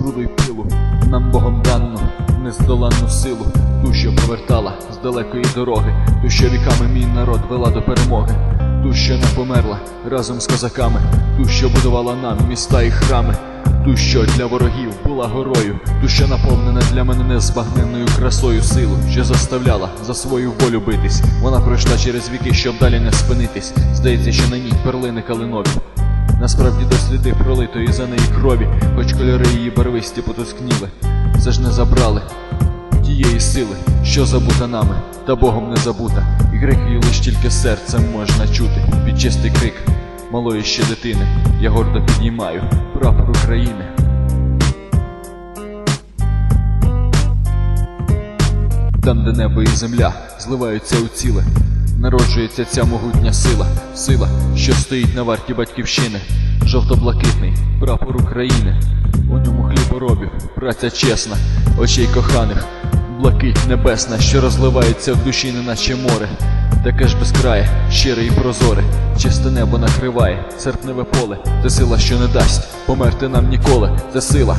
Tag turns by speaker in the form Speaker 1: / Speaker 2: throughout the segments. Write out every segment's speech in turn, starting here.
Speaker 1: бруду й пилу, нам Богом данну, нездоланну силу, ту, що повертала з далекої дороги, ту, що віками мій народ вела до перемоги, ту, що не померла разом з козаками, ту, що будувала нам міста і храми, ту, що для ворогів була горою, ту, що наповнена для мене незбагненною красою силу, що заставляла за свою волю битись. Вона пройшла через віки, щоб далі не спинитись. Здається, що на ній перлини калинові. Насправді досліди пролитої за неї крові, хоч кольори її барвисті потускніли, це ж не забрали тієї сили, що забута нами, та Богом не забута, і крик її лиш тільки серцем можна чути. Під чистий крик малої ще дитини, я гордо підіймаю прапор України. Там, де небо і земля зливаються у ціле, народжується ця могутня сила, сила, що стоїть на варті батьківщини, жовто-блакитний прапор України, у ньому хліборобів, праця чесна, очей коханих, блакить небесна, що розливається в душі, неначе море. Таке ж безкрає, щире і прозоре, чисте небо накриває, серпневе поле, це сила, що не дасть померти нам ніколи, це сила,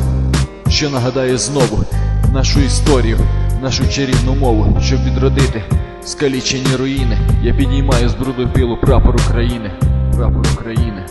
Speaker 1: що нагадає знову нашу історію, нашу чарівну мову, щоб відродити скалічені руїни. Я підіймаю з бруду пилу прапор України, прапор України.